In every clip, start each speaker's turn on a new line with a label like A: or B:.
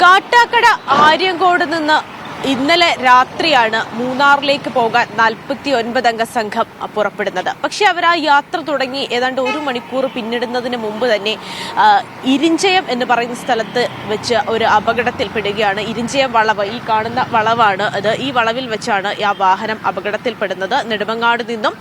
A: കാട്ടാക്കട ആര്യങ്കോട് നിന്ന് ഇന്നലെ രാത്രിയാണ് മൂന്നാറിലേക്ക് പോകാൻ നാൽപ്പത്തി ഒൻപത് അംഗ സംഘം പുറപ്പെടുന്നത്. പക്ഷെ അവർ ആ യാത്ര തുടങ്ങി ഏതാണ്ട് ഒരു മണിക്കൂർ പിന്നിടുന്നതിന് മുമ്പ് തന്നെ ഇരിഞ്ചയം എന്ന് പറയുന്ന സ്ഥലത്ത് വെച്ച് ഒരു അപകടത്തിൽപ്പെടുകയാണ്. ഇരിഞ്ചയം വളവ് ഈ കാണുന്ന വളവാണ് അത്. ഈ വളവിൽ വെച്ചാണ് ആ വാഹനം അപകടത്തിൽപ്പെടുന്നത്. നെടുമങ്ങാട് നിന്നും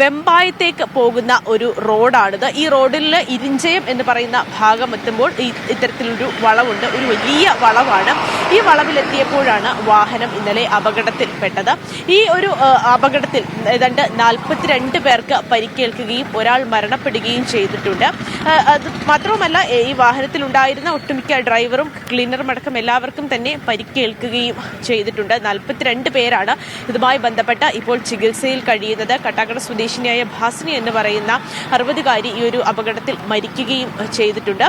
A: വെമ്പായത്തേക്ക് പോകുന്ന ഒരു റോഡാണിത്. ഈ റോഡിൽ ഇരിഞ്ചയം എന്ന് പറയുന്ന ഭാഗം എത്തുമ്പോൾ ഇത്തരത്തിലൊരു വളവുണ്ട്. ഒരു വലിയ വളവാണ്. ഈ വളവിലെത്തിയപ്പോഴാണ് വാഹനം ഇന്നലെ അപകടത്തിൽപ്പെട്ടത്. ഈ ഒരു അപകടത്തിൽ ഏതാണ്ട് നാൽപ്പത്തിരണ്ട് പേർക്ക് പരിക്കേൽക്കുകയും ഒരാൾ മരണപ്പെടുകയും ചെയ്തിട്ടുണ്ട്. അത് മാത്രവുമല്ല ഈ വാഹനത്തിലുണ്ടായിരുന്ന ഒട്ടുമിക്ക ഡ്രൈവറും ക്ലീനറും അടക്കം എല്ലാവർക്കും തന്നെ പരിക്കേൽക്കുകയും ചെയ്തിട്ടുണ്ട്. നാൽപ്പത്തിരണ്ട് പേരാണ് ഇതുമായി ബന്ധപ്പെട്ട ഇപ്പോൾ ചികിത്സയിൽ കഴിയുന്നത്. കട്ടാക്കട സ്വദേശിനിയായ ഭാസിനി എന്ന് പറയുന്ന അറുപതുകാരി ഈ ഒരു അപകടത്തിൽ മരിക്കുകയും ചെയ്തിട്ടുണ്ട്.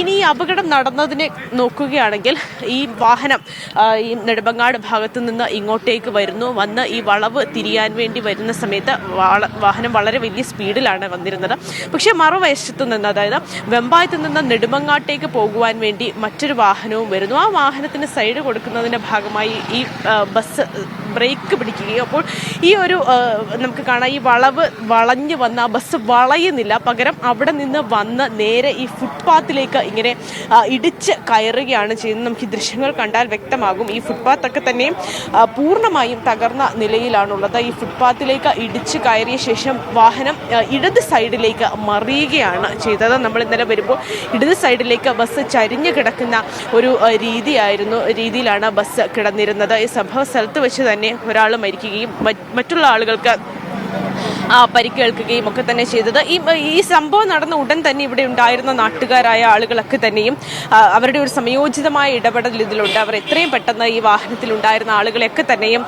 A: ഇനി ഈ അപകടം നടന്നതിനെ നോക്കുകയാണെങ്കിൽ ഈ വാഹനം ഈ ഈ നെടുമ്പങ്ങാട് ഭാഗത്ത് നിന്ന് ഇങ്ങോട്ടേക്ക് വരുന്നു. വന്ന് ഈ വളവ് തിരിയാൻ വേണ്ടി വരുന്ന സമയത്ത് വാഹനം വളരെ വലിയ സ്പീഡിലാണ് വന്നിരുന്നത്. പക്ഷേ മറുവശത്ത് നിന്ന് അതായത് വെമ്പായത്ത് നിന്ന് നെടുമങ്ങാട്ടേക്ക് പോകുവാൻ വേണ്ടി മറ്റൊരു വാഹനവും വരുന്നു. ആ വാഹനത്തിന് സൈഡ് കൊടുക്കുന്നതിന്റെ ഭാഗമായി ഈ ബസ് ബ്രേക്ക് പിടിക്കുകയും അപ്പോൾ ഈ ഒരു നമുക്ക് കാണാം ഈ വളവ് വളഞ്ഞു വന്ന ആ ബസ് വളയുന്നില്ല. പകരം അവിടെ നിന്ന് വന്ന് നേരെ ഈ ഫുട്പാത്തിലേക്ക് ഇങ്ങനെ ഇടിച്ച് കയറുകയാണ് ചെയ്യുന്നത്. നമുക്ക് ഈ ദൃശ്യങ്ങൾ കണ്ടാൽ വ്യക്തമാകും. ഈ ഫുട്പാത്ത് ഒക്കെ തന്നെയും പൂർണമായും തകർന്ന നിലയിലാണുള്ളത്. ഈ ഫുട്പാത്തിലേക്ക് ഇടിച്ച് കയറിയ ശേഷം വാഹനം ഇടത് സൈഡിലേക്ക് മറിയുകയാണ് ചെയ്തത്. നമ്മൾ ഇന്നലെ വരുമ്പോൾ ഇടത് സൈഡിലേക്ക് ബസ് ചരിഞ്ഞു കിടക്കുന്ന ഒരു രീതിയായിരുന്നു രീതിയിലാണ് ബസ് കിടന്നിരുന്നത്. ഈ സംഭവ സ്ഥലത്ത് വെച്ച് തന്നെ ഒരാൾ മരിക്കുകയും മറ്റ് മറ്റുള്ള ആളുകൾക്ക് പരിക്കേൽക്കുകയും ഒക്കെ തന്നെ ചെയ്തത്. ഈ ഈ സംഭവം നടന്ന ഉടൻ തന്നെ ഇവിടെ ഉണ്ടായിരുന്ന നാട്ടുകാരായ ആളുകളൊക്കെ തന്നെയും അവരുടെ ഒരു സംയോജിതമായ ഇടപെടൽ ഇതിലുണ്ട്. അവർ എത്രയും പെട്ടെന്ന് ഈ വാഹനത്തിൽ ഉണ്ടായിരുന്ന ആളുകളെയൊക്കെ തന്നെയും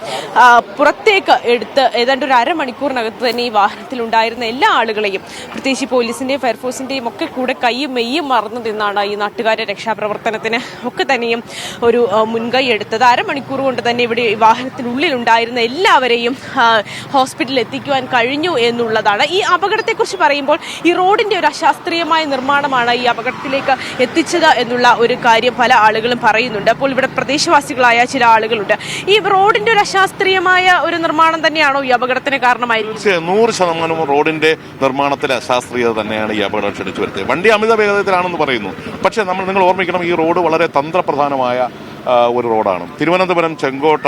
A: പുറത്തേക്ക് എടുത്ത് ഏതാണ്ട് ഒരു അരമണിക്കൂറിനകത്ത് തന്നെ ഈ വാഹനത്തിൽ ഉണ്ടായിരുന്ന എല്ലാ ആളുകളെയും പ്രത്യേകിച്ച് പോലീസിന്റെയും ഫയർഫോഴ്സിന്റെയും ഒക്കെ കൂടെ കൈയും മെയ്യും മറന്നു നിന്നാണ് ഈ നാട്ടുകാരെ രക്ഷാപ്രവർത്തനത്തിന് ഒക്കെ തന്നെയും ഒരു മുൻകൈ എടുത്തത്. അരമണിക്കൂർ കൊണ്ട് തന്നെ ഇവിടെ വാഹനത്തിനുള്ളിൽ ഉണ്ടായിരുന്ന എല്ലാവരെയും ഹോസ്പിറ്റലിൽ എത്തിക്കുവാൻ കഴിഞ്ഞു. എന്നുള്ളതാണ്. ഈ അപകടത്തെക്കുറിച്ച് പറയുമ്പോൾ ഈ റോഡിന്റെ ഒരു അശാസ്ത്രീയമായ നിർമ്മാണമാണ് ഈ അപകടത്തിലേക്ക് എത്തിച്ചത് എന്നുള്ള ഒരു കാര്യം പല ആളുകളും പറയുന്നുണ്ട്. അപ്പോൾ ഇവിടെ പ്രദേശവാസികളായ ചില ആളുകളുണ്ട്. ഈ റോഡിന്റെ ഒരു അശാസ്ത്രീയമായ ഒരു നിർമ്മാണം തന്നെയാണോ ഈ അപകടത്തിന്
B: കാരണമായി നൂറ് ശതമാനവും റോഡിന്റെ നിർമ്മാണത്തിലെ അശാസ്ത്രീയത തന്നെയാണ് ഈ അപകടം ക്ഷണിച്ചു വരുത്തിയത്. വണ്ടി അമിത വേഗതയിലാണെന്ന് പറയുന്നു. പക്ഷേ നമ്മൾ നിങ്ങൾ ഓർമ്മിക്കണം ഈ റോഡ് വളരെ തന്ത്രപ്രധാനമായ ഒരു റോഡാണ്. തിരുവനന്തപുരം ചെങ്കോട്ട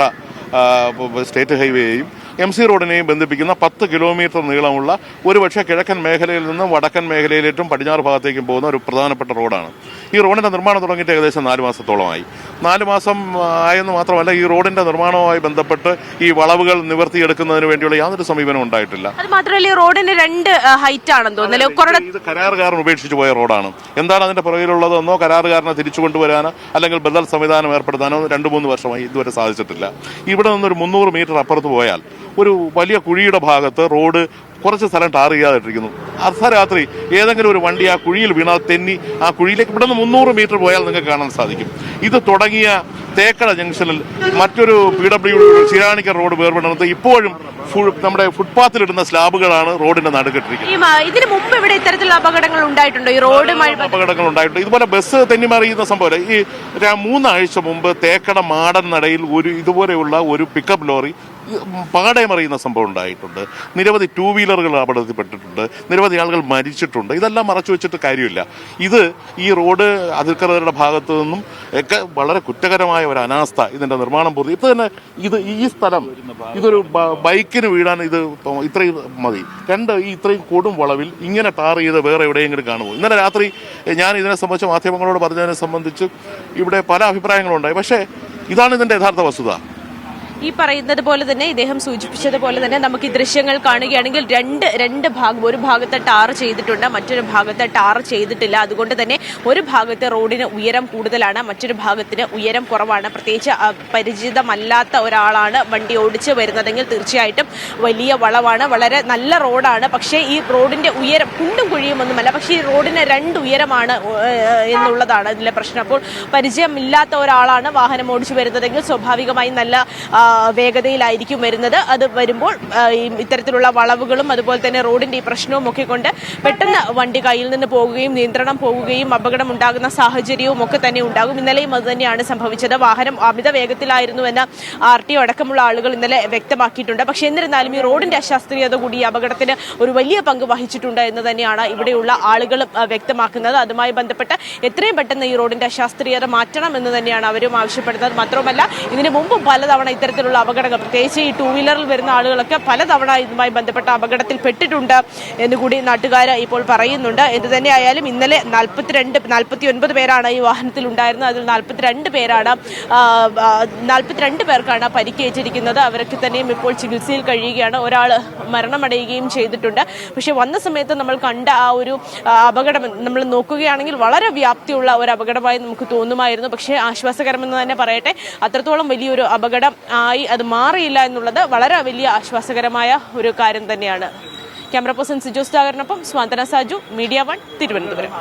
B: സ്റ്റേറ്റ് ഹൈവേയെയും എം സി റോഡിനെയും ബന്ധിപ്പിക്കുന്ന പത്ത് കിലോമീറ്റർ നീളമുള്ള ഒരുപക്ഷെ കിഴക്കൻ മേഖലയിൽ നിന്നും വടക്കൻ മേഖലയിലേറ്റും പടിഞ്ഞാറ് ഭാഗത്തേക്കും പോകുന്ന ഒരു പ്രധാനപ്പെട്ട റോഡാണ്. ഈ റോഡിന്റെ നിർമ്മാണം തുടങ്ങിയിട്ട് ഏകദേശം നാല് മാസത്തോളമായി. നാല് മാസം ആയെന്ന് മാത്രമല്ല ഈ റോഡിന്റെ നിർമ്മാണവുമായി ബന്ധപ്പെട്ട് ഈ വളവുകൾ നിവർത്തിയെടുക്കുന്നതിന് വേണ്ടിയുള്ള യാതൊരു സമീപനവും ഉണ്ടായിട്ടില്ല.
A: അത് മാത്രമല്ല ഈ റോഡിന് രണ്ട് ഹൈറ്റ് ആണെന്ന് തോന്നുന്നല്ലോ
B: ഇത് കരാറുകാരൻ ഉപേക്ഷിച്ചു പോയ റോഡാണ്. എന്താണ് അതിന്റെ പുറകിലുള്ളതെന്നോ കരാറുകാരനെ തിരിച്ചു കൊണ്ടുവരാനോ അല്ലെങ്കിൽ ബദൽ സംവിധാനം ഏർപ്പെടുത്താനോ രണ്ട് മൂന്ന് വർഷമായി ഇതുവരെ സാധിച്ചിട്ടില്ല. ഇവിടെ നിന്നൊരു മുന്നൂറ് മീറ്റർ അപ്പുറത്ത് പോയാൽ ഒരു വലിയ കുഴിയുടെ ഭാഗത്ത് റോഡ് കുറച്ച് സ്ഥലം ടാർ ചെയ്യാതിട്ടിരിക്കുന്നു. അർദ്ധരാത്രി ഏതെങ്കിലും ഒരു വണ്ടി ആ കുഴിയിൽ വീണാൽ തെന്നി ആ കുഴിയിലേക്ക് ഇവിടെ നിന്ന് മുന്നൂറ് മീറ്റർ പോയാൽ നിങ്ങൾക്ക് കാണാൻ സാധിക്കും. ഇത് തുടങ്ങിയ തേക്കട ജംഗ്ഷനിൽ മറ്റൊരു പി ഡബ്ല്യു ചിരാണിക്കർ റോഡ് വേർപെടുന്നത് ഇപ്പോഴും നമ്മുടെ ഫുട്പാത്തിലിടുന്ന സ്ലാബുകളാണ് റോഡിന്റെ നടുക്കിട്ടിരിക്കുന്നത്.
A: ഇതിന് മുമ്പ് ഇവിടെ ഇത്തരത്തിലുള്ള അപകടങ്ങൾ ഉണ്ടായിട്ടുണ്ടോ? ഈ റോഡുമായി
B: അപകടങ്ങൾ ഉണ്ടായിട്ടുണ്ട്. ഇതുപോലെ ബസ് തെന്നിമറിയുന്ന സംഭവം ഈ മൂന്നാഴ്ച മുമ്പ് തേക്കട മാടൻ നടയിൽ ഒരു ഇതുപോലെയുള്ള ഒരു പിക്കപ്പ് ലോറി പാടെ മറിയുന്ന സംഭവം ഉണ്ടായിട്ടുണ്ട്. നിരവധി ടൂ വീലറുകൾ അപകടത്തിൽപ്പെട്ടിട്ടുണ്ട്. നിരവധി ആളുകൾ മരിച്ചിട്ടുണ്ട്. ഇതെല്ലാം മറച്ചു വെച്ചിട്ട് കാര്യമില്ല. ഇത് ഈ റോഡ് അധികൃതരുടെ ഭാഗത്തു നിന്നും ഒക്കെ വളരെ കുറ്റകരമായ ഒരു അനാസ്ഥ ഇതിന്റെ നിർമ്മാണം പൂർത്തി ഇപ്പൊ തന്നെ ഇത് ഈ സ്ഥലം ഇതൊരു ബൈക്കിന് വീഴാൻ ഇത് ഇത്രയും മതി. രണ്ട് ഈ ഇത്രയും കൊടും വളവിൽ ഇങ്ങനെ ടാർ ചെയ്ത് വേറെ എവിടെയെങ്കിലും കാണുമോ? ഇന്നലെ രാത്രി ഞാൻ ഇതിനെ സംബന്ധിച്ച് മാധ്യമങ്ങളോട് പറഞ്ഞതിനെ സംബന്ധിച്ച് ഇവിടെ പല അഭിപ്രായങ്ങളുണ്ടായി. പക്ഷേ ഇതാണ് ഇതിന്റെ യഥാർത്ഥ വസ്തുത.
A: ഈ പറയുന്നത് പോലെ തന്നെ ഇദ്ദേഹം സൂചിപ്പിച്ചതുപോലെ തന്നെ നമുക്ക് ഈ ദൃശ്യങ്ങൾ കാണുകയാണെങ്കിൽ രണ്ട് രണ്ട് ഭാഗം ഒരു ഭാഗത്ത് ടാർ ചെയ്തിട്ടുണ്ട് മറ്റൊരു ഭാഗത്ത് ടാർ ചെയ്തിട്ടില്ല. അതുകൊണ്ട് തന്നെ ഒരു ഭാഗത്ത് റോഡിന് ഉയരം കൂടുതലാണ് മറ്റൊരു ഭാഗത്തിന് ഉയരം കുറവാണ്. പ്രത്യേകിച്ച് പരിചിതമല്ലാത്ത ഒരാളാണ് വണ്ടി ഓടിച്ച് വരുന്നതെങ്കിൽ തീർച്ചയായിട്ടും വലിയ വളവാണ്. വളരെ നല്ല റോഡാണ്. പക്ഷേ ഈ റോഡിന്റെ ഉയരം കുണ്ടും കുഴിയുമൊന്നുമല്ല. പക്ഷേ ഈ റോഡിന് രണ്ട് ഉയരമാണ് എന്നുള്ളതാണ് ഇതിലെ പ്രശ്നം. അപ്പോൾ പരിചയമില്ലാത്ത ഒരാളാണ് വാഹനം ഓടിച്ചു വരുന്നതെങ്കിൽ സ്വാഭാവികമായും നല്ല വേഗതയിലായിരിക്കും വരുന്നത്. അത് വരുമ്പോൾ ഇത്തരത്തിലുള്ള വളവുകളും അതുപോലെ തന്നെ റോഡിന്റെ ഈ പ്രശ്നവും ഒക്കെ കൊണ്ട് പെട്ടെന്ന് വണ്ടി കയ്യിൽ നിന്ന് പോകുകയും നിയന്ത്രണം പോകുകയും അപകടം ഉണ്ടാകുന്ന സാഹചര്യവും ഒക്കെ തന്നെ ഉണ്ടാകും. ഇന്നലെയും അത് തന്നെയാണ് സംഭവിച്ചത്. വാഹനം അമിത വേഗത്തിലായിരുന്നുവെന്ന് ആർ ടി ഒ അടക്കമുള്ള ആളുകൾ ഇന്നലെ വ്യക്തമാക്കിയിട്ടുണ്ട്. പക്ഷേ എന്നിരുന്നാലും ഈ റോഡിന്റെ അശാസ്ത്രീയത കൂടി ഈ അപകടത്തിന് ഒരു വലിയ പങ്ക് വഹിച്ചിട്ടുണ്ട് എന്ന് തന്നെയാണ് ഇവിടെയുള്ള ആളുകൾ വ്യക്തമാക്കുന്നത്. അതുമായി ബന്ധപ്പെട്ട് എത്രയും പെട്ടെന്ന് ഈ റോഡിന്റെ അശാസ്ത്രീയത മാറ്റണം എന്ന് തന്നെയാണ് അവരും ആവശ്യപ്പെടുന്നത്. മാത്രമല്ല ഇതിനു മുമ്പും പലതവണ ഇത്തരത്തിലുള്ള അപകടങ്ങൾ. പ്രത്യേകിച്ച് ഈ ടൂ വീലറിൽ വരുന്ന ആളുകളൊക്കെ പലതവണ ഇതുമായി ബന്ധപ്പെട്ട അപകടത്തിൽ പെട്ടിട്ടുണ്ട് എന്നുകൂടി നാട്ടുകാർ ഇപ്പോൾ പറയുന്നുണ്ട്. എന്ത് തന്നെയായാലും ഇന്നലെ നാൽപ്പത്തിരണ്ട് നാൽപ്പത്തി ഒൻപത് പേരാണ് ഈ വാഹനത്തിൽ ഉണ്ടായിരുന്നത് അതിൽ നാൽപ്പത്തിരണ്ട് പേരാണ് ആ, ആ, നാൽപ്പത്തിരണ്ട് പേർക്കാണ് പരിക്കേറ്റിരിക്കുന്നത്. അവരൊക്കെ തന്നെയും ഇപ്പോൾ ചികിത്സയിൽ കഴിയുകയാണ്. ഒരാൾ മരണമടയുകയും ചെയ്തിട്ടുണ്ട്. പക്ഷെ വന്ന സമയത്ത് നമ്മൾ കണ്ട ആ ഒരു അപകടം നമ്മൾ നോക്കുകയാണെങ്കിൽ വളരെ വ്യാപ്തിയുള്ള ഒരു അപകടമായി നമുക്ക് തോന്നുമായിരുന്നു. പക്ഷേ ആശ്വാസകരമെന്ന് തന്നെ പറയട്ടെ അത്രത്തോളം വലിയൊരു അപകടം ആയി അത് മാറിയില്ല എന്നുള്ളത് വളരെ വലിയ ആശ്വാസകരമായ ഒരു കാര്യം തന്നെയാണ്. ക്യാമറ പേഴ്സൺ സിജോസ് ജാഗറിനൊപ്പം സ്വാന്തന സാജു മീഡിയ വൺ തിരുവനന്തപുരം.